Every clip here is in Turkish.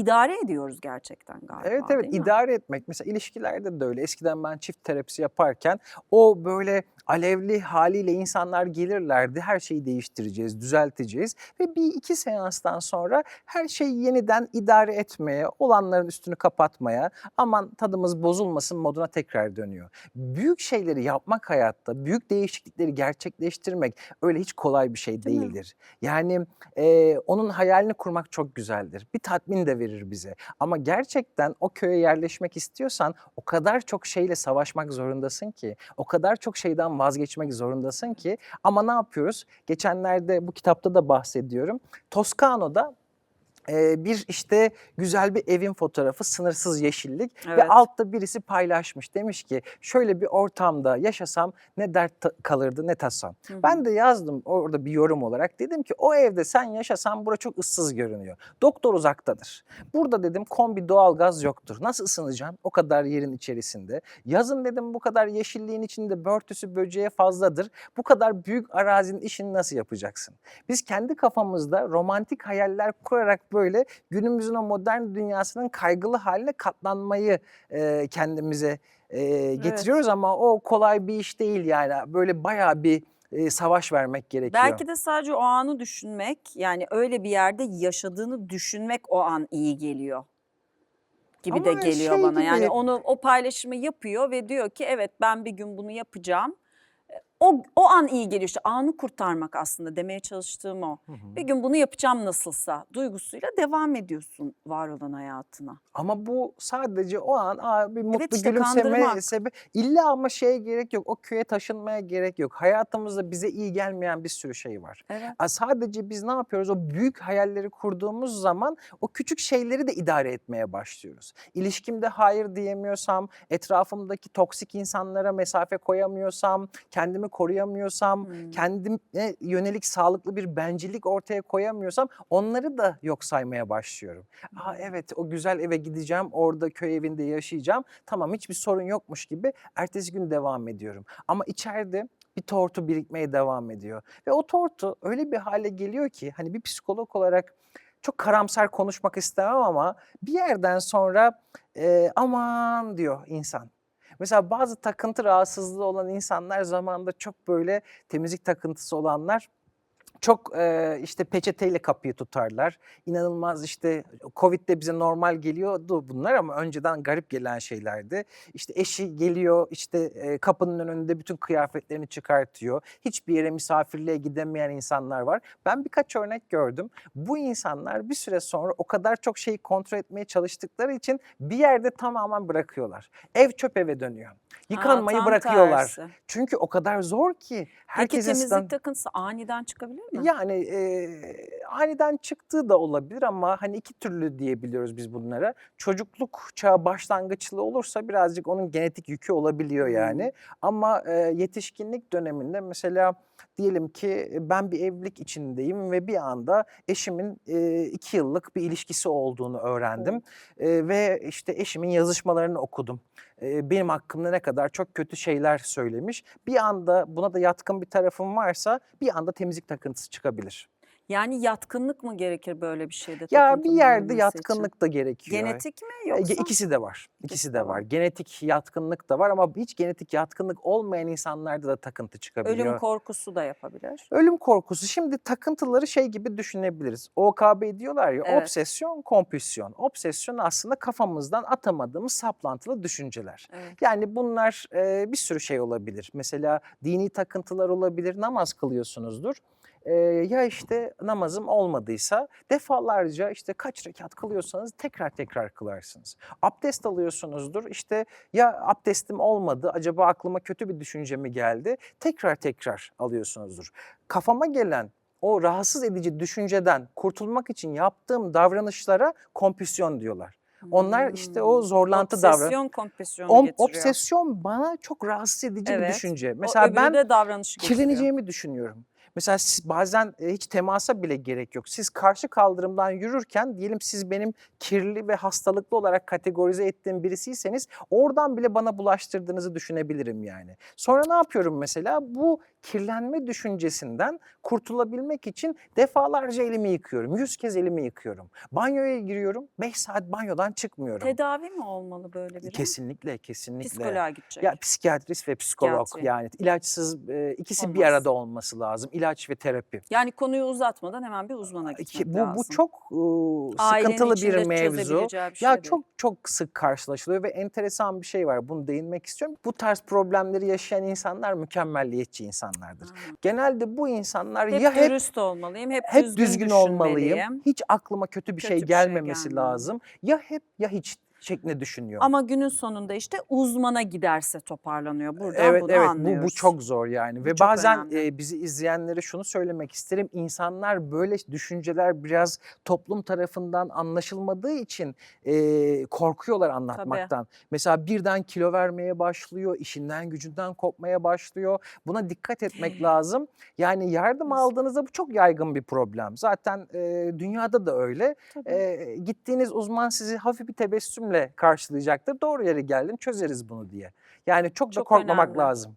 idare ediyoruz gerçekten galiba. Evet evet mi? idare etmek mesela ilişkilerde de öyle. Eskiden ben çift terapisi yaparken o böyle alevli haliyle insanlar gelirlerdi. Her şeyi değiştireceğiz, düzelteceğiz ve bir iki seanstan sonra her şeyi yeniden idare etmeye, olanların üstünü kapatmaya, aman tadımız bozulmasın moduna tekrar dönüyor. Büyük şeyleri yapmak hayatta, büyük değişiklikleri gerçekleştirmek öyle hiç kolay bir şey Değil değildir. Yani e, onun hayalini kurmak çok güzeldir. Bir tatmin de verir bize. Ama gerçekten o köye yerleşmek istiyorsan o kadar çok şeyle savaşmak zorundasın ki, o kadar çok şeyden vazgeçmek zorundasın ki. Ama ne yapıyoruz? Geçenlerde bu kitapta da bahsediyorum. Toscano'da e, bir işte güzel bir evin fotoğrafı, sınırsız yeşillik ve Evet. altta birisi paylaşmış. Demiş ki şöyle bir ortamda yaşasam ne dert kalırdı ne tasam. Hı hı. Ben de yazdım orada bir yorum olarak. Dedim ki o evde sen yaşasan bura çok ıssız görünüyor. Doktor uzaktadır. Burada dedim kombi doğalgaz yoktur. Nasıl ısınacaksın o kadar yerin içerisinde? Yazın dedim bu kadar yeşilliğin içinde börtüsü böceğe fazladır. Bu kadar büyük arazinin işini nasıl yapacaksın? Biz kendi kafamızda romantik hayaller kurarak böyle günümüzün o modern dünyasının kaygılı haline katlanmayı e, kendimize e, getiriyoruz ama o kolay bir iş değil yani. Böyle bayağı bir e, savaş vermek gerekiyor. Belki de sadece o anı düşünmek yani öyle bir yerde yaşadığını düşünmek o an iyi geliyor gibi de Ama geliyor şey bana. Yani gibi- onu o paylaşımı yapıyor ve diyor ki evet ben bir gün bunu yapacağım. O o an iyi geliyor işte anı kurtarmak aslında demeye çalıştığım o. Hı hı. Bir gün bunu yapacağım nasılsa duygusuyla devam ediyorsun var olan hayatına. Ama bu sadece o an aa, bir mutlu işte gülümseme sebebi. İlla ama şeye gerek yok. O köye taşınmaya gerek yok. Hayatımızda bize iyi gelmeyen bir sürü şey var. Evet. Aa, Sadece biz ne yapıyoruz? O büyük hayalleri kurduğumuz zaman o küçük şeyleri de idare etmeye başlıyoruz. İlişkimde hayır diyemiyorsam, etrafımdaki toksik insanlara mesafe koyamıyorsam, kendimi koruyamıyorsam, Hmm. kendime yönelik sağlıklı bir bencillik ortaya koyamıyorsam onları da yok saymaya başlıyorum. Aa, evet o güzel eve gideceğim, orada köy evinde yaşayacağım. Tamam hiçbir sorun yokmuş gibi ertesi gün devam ediyorum. Ama içeride bir tortu birikmeye devam ediyor. Ve o tortu öyle bir hale geliyor ki hani bir psikolog olarak çok karamsar konuşmak istemem ama bir yerden sonra e, aman diyor insan. Mesela bazı takıntı rahatsızlığı olan insanlar zamanında çok böyle temizlik takıntısı olanlar çok e, işte peçeteyle kapıyı tutarlar. İnanılmaz işte Covid'de bize normal geliyordu bunlar ama önceden garip gelen şeylerdi. İşte eşi geliyor işte e, kapının önünde bütün kıyafetlerini çıkartıyor. Hiçbir yere misafirliğe gidemeyen insanlar var. Ben birkaç örnek gördüm. Bu insanlar bir süre sonra o kadar çok şeyi kontrol etmeye çalıştıkları için bir yerde tamamen bırakıyorlar. Ev çöp eve dönüyor. Yıkanmayı tam bırakıyorlar. tersi. Çünkü o kadar zor ki. Peki Herkesin temizlik stand- takıntısı aniden çıkabilir mi? yani e, aniden çıktığı da olabilir ama hani iki türlü diyebiliyoruz biz bunlara. Çocukluk çağı başlangıçlı olursa birazcık onun genetik yükü olabiliyor Hmm. yani. Ama e, yetişkinlik döneminde mesela diyelim ki ben bir evlilik içindeyim ve bir anda eşimin e, iki yıllık bir ilişkisi olduğunu öğrendim. E, ve işte eşimin yazışmalarını okudum. E, benim hakkımda ne kadar çok kötü şeyler söylemiş. Bir anda buna da yatkın bir tarafım varsa bir anda temizlik takıntısı çıkabilir. Yani yatkınlık mı gerekir böyle bir şeyde? Ya bir yerde olması için? yatkınlık da gerekiyor. Genetik mi E, yoksa? İkisi de var. İkisi de var. Genetik yatkınlık da var ama hiç genetik yatkınlık olmayan insanlarda da takıntı çıkabiliyor. Ölüm korkusu da yapabilir. Ölüm korkusu. Şimdi takıntıları şey gibi düşünebiliriz. OKB diyorlar ya Evet. obsesyon, kompülsyon. Obsesyon aslında kafamızdan atamadığımız saplantılı düşünceler. Evet. Yani bunlar e, bir sürü şey olabilir. Mesela dini takıntılar olabilir. Namaz kılıyorsunuzdur. E, ya işte namazım olmadıysa defalarca işte kaç rekat kılıyorsanız tekrar tekrar kılarsınız. Abdest alıyorsunuzdur. İşte ya abdestim olmadı acaba aklıma kötü bir düşünce mi geldi? Tekrar tekrar alıyorsunuzdur. Kafama gelen o rahatsız edici düşünceden kurtulmak için yaptığım davranışlara kompülsyon diyorlar. Onlar işte o Hmm. zorlantı davran- Obsesyon kompüsyonu Om- getiriyor. obsesyon bana çok rahatsız edici bir Evet. düşünce. O Mesela ben davranışı düşünüyorum. Mesela siz bazen e, hiç temasa bile gerek yok. Siz karşı kaldırımdan yürürken diyelim siz benim kirli ve hastalıklı olarak kategorize ettiğim birisiyseniz oradan bile bana bulaştırdığınızı düşünebilirim yani. Sonra ne yapıyorum mesela? Bu kirlenme düşüncesinden kurtulabilmek için defalarca elimi yıkıyorum. Yüz kez elimi yıkıyorum. Banyoya giriyorum. Beş saat banyodan çıkmıyorum. Tedavi mi olmalı böyle biri? Kesinlikle, kesinlikle. Psikoloğa gidecek. Ya psikiyatrist ve psikolog Psikiyatri. yani ilaçsız e, ikisi bir Olmaz. arada olması lazım. İlaç ve terapi. Yani konuyu uzatmadan hemen bir uzmana gitmek bu lazım. bu çok Ailenin sıkıntılı bir mevzu. bir şey Ya değil. çok çok sık karşılaşılıyor ve enteresan bir şey var. Bunu değinmek istiyorum. Bu tarz problemleri yaşayan insanlar mükemmelliyetçi insanlardır. Ha. Genelde bu insanlar Hep ya hep dürüst olmalıyım, hep, hep düzgün, düzgün, olmalıyım. Hiç aklıma kötü bir Kötü şey bir şey gelmemesi lazım. Ya hep ya hiç şeklinde düşünüyor. Ama günün sonunda işte uzmana giderse toparlanıyor. Buradan Evet bunu evet bu, anlıyoruz. bu çok zor yani Bu ve bazen önemli. e, bizi izleyenlere şunu söylemek isterim insanlar böyle düşünceler biraz toplum tarafından anlaşılmadığı için e, korkuyorlar anlatmaktan. Mesela birden kilo vermeye başlıyor, işinden gücünden kopmaya başlıyor. Buna dikkat etmek lazım. Yani yardım aldığınızda bu çok yaygın bir problem. Zaten e, dünyada da öyle. Tabii. E, gittiğiniz uzman sizi hafif bir tebessümle karşılayacaktır. Doğru yere geldin çözeriz bunu diye. Yani çok da Çok korkmamak önemli. lazım.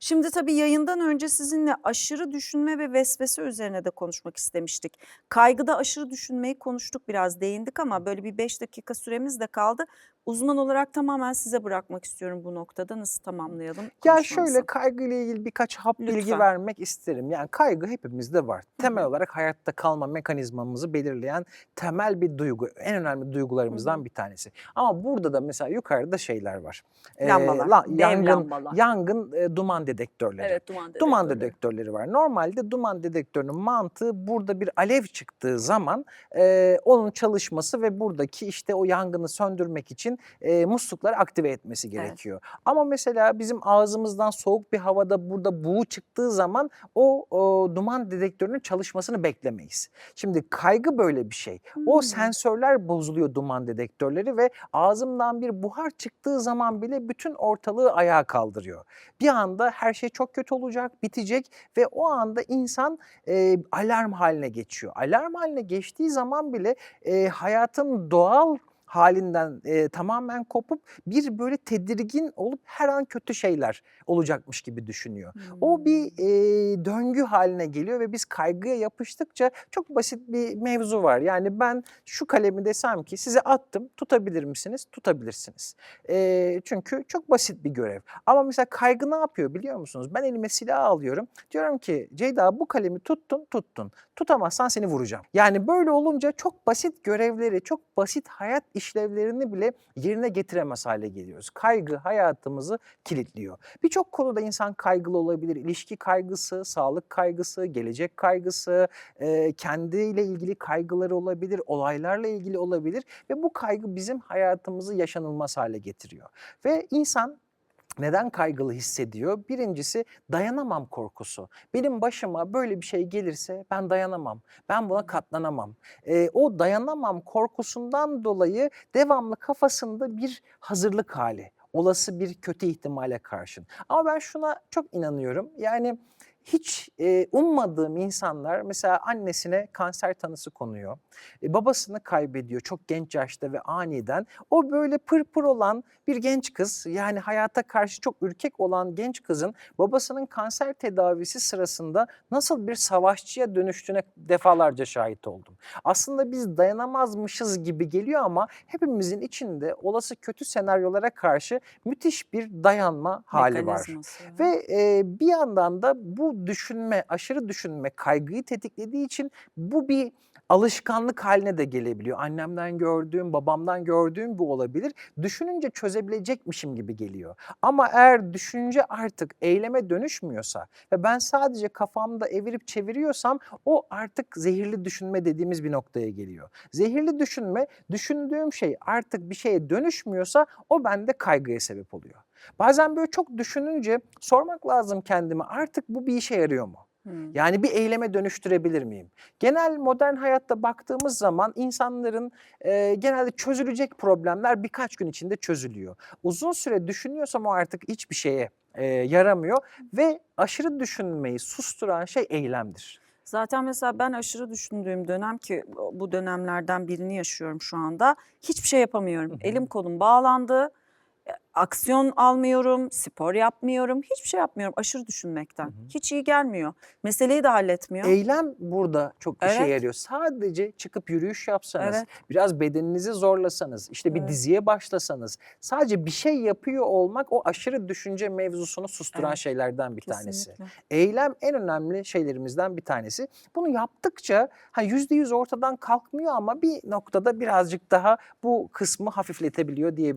Şimdi tabii yayından önce sizinle aşırı düşünme ve vesvese üzerine de konuşmak istemiştik. Kaygıda aşırı düşünmeyi konuştuk biraz değindik ama böyle bir 5 dakika süremiz de kaldı. Uzman olarak tamamen size bırakmak istiyorum bu noktada. Nasıl tamamlayalım Ya şöyle kaygıyla ilgili birkaç hap bilgi Lütfen. vermek isterim. Yani kaygı hepimizde var. Temel olarak hayatta kalma mekanizmamızı belirleyen temel bir duygu. En önemli duygularımızdan bir tanesi. Ama burada da mesela yukarıda şeyler var. Ee, Lambalar, la- yangın, lambalar. yangın e, duman dedektörleri. Evet duman dedektörü. Duman dedektörleri var. Normalde duman dedektörünün mantığı burada bir alev çıktığı zaman e, onun çalışması ve buradaki işte o yangını söndürmek için e, muslukları aktive etmesi Evet. gerekiyor. Ama mesela bizim ağzımızdan soğuk bir havada burada buğu çıktığı zaman o, o duman dedektörünün çalışmasını beklemeyiz. Şimdi kaygı böyle bir şey. O Hmm. sensörler bozuluyor duman dedektörleri ve ağzımdan bir buhar çıktığı zaman bile bütün ortalığı ayağa kaldırıyor. Bir anda her şey çok kötü olacak, bitecek ve o anda insan e, alarm haline geçiyor. Alarm haline geçtiği zaman bile e, hayatın doğal halinden e, tamamen kopup bir böyle tedirgin olup her an kötü şeyler olacakmış gibi düşünüyor. O bir Hmm. e, döngü haline geliyor ve biz kaygıya yapıştıkça çok basit bir mevzu var. Yani ben şu kalemi desem ki size attım tutabilir misiniz? Tutabilirsiniz. E, çünkü çok basit bir görev. Ama mesela kaygı ne yapıyor biliyor musunuz? Ben elime silah alıyorum. Diyorum ki Ceyda bu kalemi tuttun tuttun. Tutamazsan seni vuracağım. Yani böyle olunca çok basit görevleri, çok basit hayat işlevlerini bile yerine getiremez hale geliyoruz. Kaygı hayatımızı kilitliyor. Birçok konuda insan kaygılı olabilir. İlişki kaygısı, sağlık kaygısı, gelecek kaygısı, e, kendiyle ilgili kaygıları olabilir, olaylarla ilgili olabilir ve bu kaygı bizim hayatımızı yaşanılmaz hale getiriyor. Ve insan neden kaygılı hissediyor? Birincisi dayanamam korkusu. Benim başıma böyle bir şey gelirse ben dayanamam. Ben buna katlanamam. Ee, o dayanamam korkusundan dolayı devamlı kafasında bir hazırlık hali. Olası bir kötü ihtimale karşın. Ama ben şuna çok inanıyorum. Yani hiç e, ummadığım insanlar mesela annesine kanser tanısı konuyor. E, babasını kaybediyor çok genç yaşta ve aniden. O böyle pırpır olan bir genç kız yani hayata karşı çok ürkek olan genç kızın babasının kanser tedavisi sırasında nasıl bir savaşçıya dönüştüğüne defalarca şahit oldum. Aslında biz dayanamazmışız gibi geliyor ama hepimizin içinde olası kötü senaryolara karşı müthiş bir dayanma hali var. Mekanizması. Ve e, bir yandan da bu düşünme, aşırı düşünme kaygıyı tetiklediği için bu bir alışkanlık haline de gelebiliyor. Annemden gördüğüm, babamdan gördüğüm bu olabilir. Düşününce çözebilecekmişim gibi geliyor. Ama eğer düşünce artık eyleme dönüşmüyorsa ve ben sadece kafamda evirip çeviriyorsam o artık zehirli düşünme dediğimiz bir noktaya geliyor. Zehirli düşünme, düşündüğüm şey artık bir şeye dönüşmüyorsa o bende kaygıya sebep oluyor. Bazen böyle çok düşününce sormak lazım kendime artık bu bir işe yarıyor mu? Hmm. Yani bir eyleme dönüştürebilir miyim? Genel modern hayatta baktığımız zaman insanların e, genelde çözülecek problemler birkaç gün içinde çözülüyor. Uzun süre düşünüyorsam o artık hiçbir şeye e, yaramıyor ve aşırı düşünmeyi susturan şey eylemdir. Zaten mesela ben aşırı düşündüğüm dönem ki bu dönemlerden birini yaşıyorum şu anda. Hiçbir şey yapamıyorum. Elim kolum bağlandı. Aksiyon almıyorum, spor yapmıyorum, hiçbir şey yapmıyorum aşırı düşünmekten. Hı hı. Hiç iyi gelmiyor. Meseleyi de halletmiyor. Eylem burada çok işe Evet. yarıyor. Sadece çıkıp yürüyüş yapsanız, Evet. biraz bedeninizi zorlasanız, işte bir Evet. diziye başlasanız, sadece bir şey yapıyor olmak o aşırı düşünce mevzusunu susturan Evet, şeylerden bir tanesi. Kesinlikle. Eylem en önemli şeylerimizden bir tanesi. Bunu yaptıkça ha yüzde yüz ortadan kalkmıyor ama bir noktada birazcık daha bu kısmı hafifletebiliyor diyebilirim.